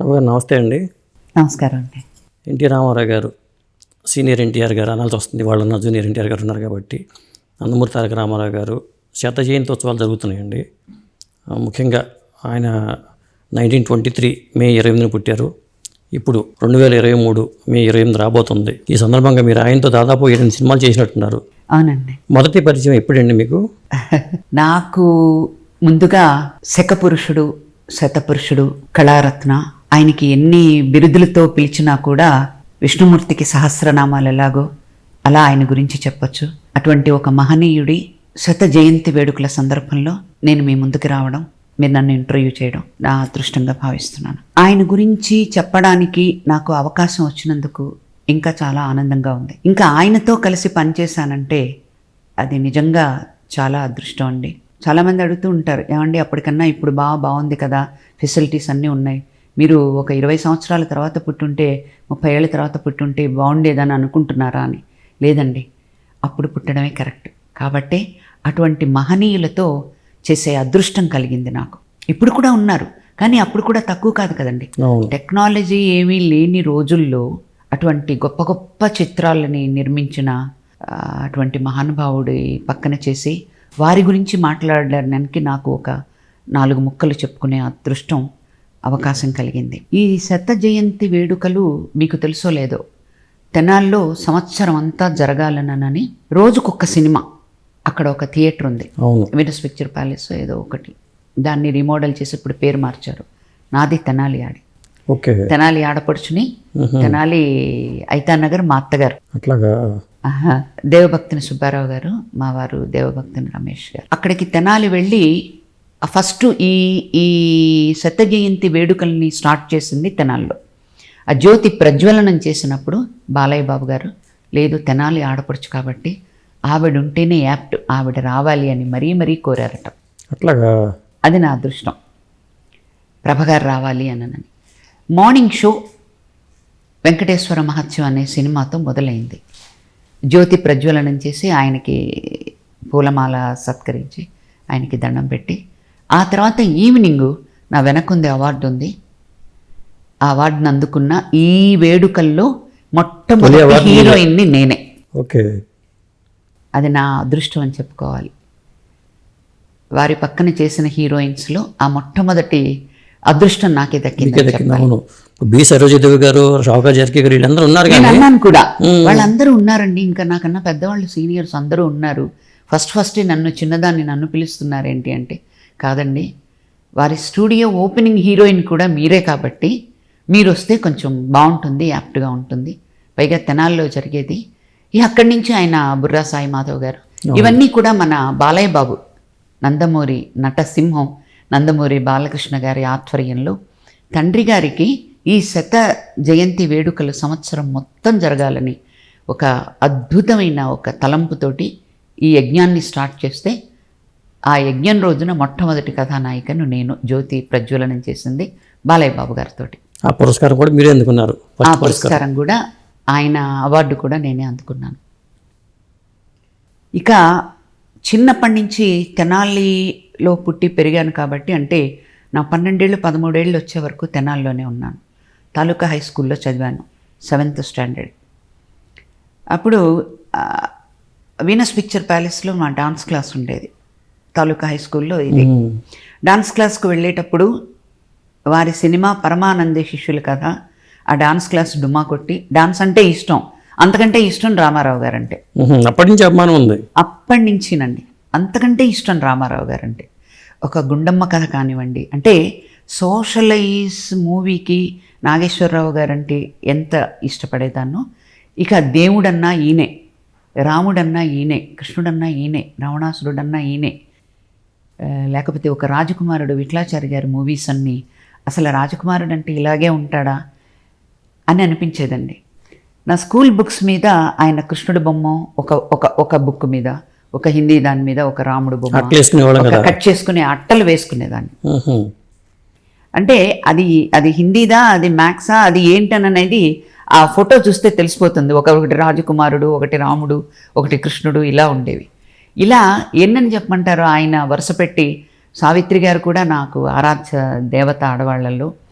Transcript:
ప్రభు గారు నమస్తే అండి. నమస్కారం అండి. ఎన్టీ రామారావు గారు సీనియర్ ఎన్టీఆర్ గారు అనాల్సి వస్తుంది వాళ్ళన్న జూనియర్ ఎన్టీఆర్ గారు ఉన్నారు కాబట్టి నందమూరి తారక రామారావు గారు శత జయంతోత్సవాలు జరుగుతున్నాయండి. ముఖ్యంగా ఆయన నైన్టీన్ ట్వంటీ త్రీ మే ఇరవై ఎనిమిదిని పుట్టారు. ఇప్పుడు రెండు వేల ఇరవై మూడు మే ఇరవై ఎనిమిది రాబోతుంది. ఈ సందర్భంగా మీరు ఆయనతో దాదాపు ఏడెనిమిది సినిమాలు చేసినట్టున్నారు. అవునండి. మొదటి పరిచయం ఎప్పుడండి మీకు? నాకు ముందుగా శకపురుషుడు శతపురుషుడు కళారత్న ఆయనకి ఎన్ని బిరుదులతో పిలిచినా కూడా విష్ణుమూర్తికి సహస్రనామాలు ఎలాగో అలా ఆయన గురించి చెప్పొచ్చు. అటువంటి ఒక మహనీయుడి శత జయంతి వేడుకల సందర్భంలో నేను మీ ముందుకు రావడం మీరు నన్ను ఇంటర్వ్యూ చేయడం నా అదృష్టంగా భావిస్తున్నాను. ఆయన గురించి చెప్పడానికి నాకు అవకాశం వచ్చినందుకు ఇంకా చాలా ఆనందంగా ఉంది. ఇంకా ఆయనతో కలిసి పనిచేశానంటే అది నిజంగా చాలా అదృష్టం అండి. చాలామంది అడుగుతూ ఉంటారు ఏమండి అప్పటికన్నా ఇప్పుడు బాగా బాగుంది కదా ఫెసిలిటీస్ అన్నీ ఉన్నాయి మీరు ఒక ఇరవై సంవత్సరాల తర్వాత పుట్టుంటే ముప్పై ఏళ్ళ తర్వాత పుట్టుంటే బాగుండేదని అనుకుంటున్నారా అని? లేదండి. అప్పుడు పుట్టడమే కరెక్ట్. కాబట్టే అటువంటి మహనీయులతో చేసే అదృష్టం కలిగింది నాకు. ఇప్పుడు కూడా ఉన్నారు. కానీ అప్పుడు కూడా తక్కువ కాదు కదండి. టెక్నాలజీ ఏమీ లేని రోజుల్లో అటువంటి గొప్ప గొప్ప చిత్రాలని నిర్మించిన అటువంటి మహానుభావుడి పక్కన చేసి వారి గురించి మాట్లాడడానికి నాకు ఒక నాలుగు ముక్కలు చెప్పుకునే అదృష్టం అవకాశం కలిగింది. ఈ శత జయంతి వేడుకలు మీకు తెలుసో లేదో తెనాల్లో సంవత్సరం అంతా జరగాలనని రోజుకొక సినిమా అక్కడ ఒక థియేటర్ ఉంది. వినస్ పిక్చర్ ప్యాలెస్ ఏదో ఒకటి. దాన్ని రీమోడల్ చేసి ఇప్పుడు పేరు మార్చారు. నాది తెనాలి ఆడి. ఓకే. తెనాలి ఆడపడుచుని తెనాలి ఐతానగర్ మా అత్తగారు. అట్లాగా. దేవభక్తిని సుబ్బారావు గారు మా వారు దేవభక్తిని రమేష్ గారు. అక్కడికి తెనాలి వెళ్ళి ఫస్ట్ ఈ ఈ శత జయంతి వేడుకల్ని స్టార్ట్ చేసింది తెనాలిలో. ఆ జ్యోతి ప్రజ్వలనం చేసినప్పుడు బాలయ్య బాబు గారు లేదు తెనాలి ఆడపడుచు కాబట్టి ఆవిడ ఉంటేనే యాప్ట్ ఆవిడ రావాలి అని మరీ మరీ కోరారట. అట్లాగా? అది నా అదృష్టం. ప్రభగారు రావాలి అనని మార్నింగ్ షో వెంకటేశ్వర మహత్యం అనే సినిమాతో మొదలైంది. జ్యోతి ప్రజ్వలనం చేసి ఆయనకి పూలమాల సత్కరించి ఆయనకి దండం పెట్టి ఆ తర్వాత ఈవినింగ్ నా వెనకుంది అవార్డు ఉంది. ఆ అవార్డును అందుకున్న ఈ వేడుకల్లో మొట్టమొదటి. హీరోయిన్ని నేనే. ఓకే. అది నా అదృష్టం అని చెప్పుకోవాలి. వారి పక్కన చేసిన హీరోయిన్స్లో ఆ మొట్టమొదటి అదృష్టం నాకే దక్కింది అవును. బి. సరోజదేవి గారు షావుకా జర్కి గారు వీళ్ళందరూ ఉన్నారు నేను అన్నాను కూడా. వాళ్ళందరూ ఉన్నారండి. ఇంకా నాకన్నా పెద్దవాళ్ళు సీనియర్స్ అందరూ ఉన్నారు. ఫస్ట్ ఫస్ట్ నన్ను చిన్నదాన్ని నన్ను పిలుస్తున్నారేంటి అంటే కాదండి. వారి స్టూడియో ఓపెనింగ్ హీరోయిన్ కూడా మీరే కాబట్టి మీరు వస్తే కొంచెం బాగుంటుంది యాప్ట్గా ఉంటుంది. పైగా తెనాల్లో జరిగేది. అక్కడి నుంచి ఆయన బుర్రా సాయి మాధవ్ గారు. ఇవన్నీ కూడా మన బాలయ్య బాబు నందమూరి నటసింహం నందమూరి బాలకృష్ణ గారి ఆధ్వర్యంలో తండ్రి గారికి ఈ శత జయంతి వేడుకలు సంవత్సరం మొత్తం జరగాలని ఒక అద్భుతమైన ఒక తలంపుతోటి ఈ యజ్ఞాన్ని స్టార్ట్ చేస్తే ఆ యజ్ఞం రోజున మొట్టమొదటి కథానాయికను నేను జ్యోతి ప్రజ్వలనం చేసింది బాలయ్య బాబు గారితోటి. ఆ పురస్కారం కూడా మీరే అందుకున్నారు. ఆ పురస్కారం. కూడా ఆయన అవార్డు కూడా నేనే అందుకున్నాను. ఇక చిన్నప్పటి నుంచి తెనాలిలో పుట్టి పెరిగాను కాబట్టి అంటే నా పన్నెండేళ్ళు పదమూడేళ్ళు వచ్చే వరకు తెనాలిలోనే ఉన్నాను. తాలూకా హై స్కూల్లో చదివాను సెవెంత్ స్టాండర్డ్. అప్పుడు వీనస్ పిక్చర్ ప్యాలెస్లో మా డాన్స్ క్లాస్ ఉండేది. తాలూకా హై స్కూల్లో ఇది. డాన్స్ క్లాస్కు వెళ్ళేటప్పుడు వారి సినిమా పరమానందే శిష్యులు కథ ఆ డాన్స్ క్లాస్ డుమ్మా కొట్టి డాన్స్ అంటే ఇష్టం. అంతకంటే ఇష్టం రామారావు గారంటే. అప్పటి నుంచి అభిమానం ఉంది. అప్పటి నుంచినండి. అంతకంటే ఇష్టం రామారావు గారంటే. ఒక గుండమ్మ కథ కానివ్వండి అంటే సోషలైజ్ మూవీకి నాగేశ్వరరావు గారంటే ఎంత ఇష్టపడేదాన్నో ఇక దేవుడన్నా ఈయనే రాముడన్నా ఈయనే కృష్ణుడన్నా ఈయనే రావణాసురుడన్నా ఈయనే లేకపోతే ఒక రాజకుమారుడు విఠలాచారి గారి మూవీస్ అన్నీ అసలు రాజకుమారుడు అంటే ఇలాగే ఉంటాడా అని అనిపించేదండి. నా స్కూల్ బుక్స్ మీద ఆయన కృష్ణుడి బొమ్మ ఒక ఒక ఒక బుక్ మీద ఒక హిందీ దాని మీద ఒక రాముడు బొమ్మ కట్ చేసుకునే అట్టలు వేసుకునేదాన్ని. అంటే అది అది హిందీదా అది మ్యాక్సా అది ఏంటననేది ఆ ఫోటో చూస్తే తెలిసిపోతుంది. ఒక ఒకటి రాజకుమారుడు ఒకటి రాముడు ఒకటి కృష్ణుడు ఇలా ఉండేవి. ఇలా ఎన్నని చెప్పమంటారు ఆయన వరుసపెట్టి సావిత్రి గారు కూడా నాకు ఆరాధ్య దేవత ఆడవాళ్ళల్లో.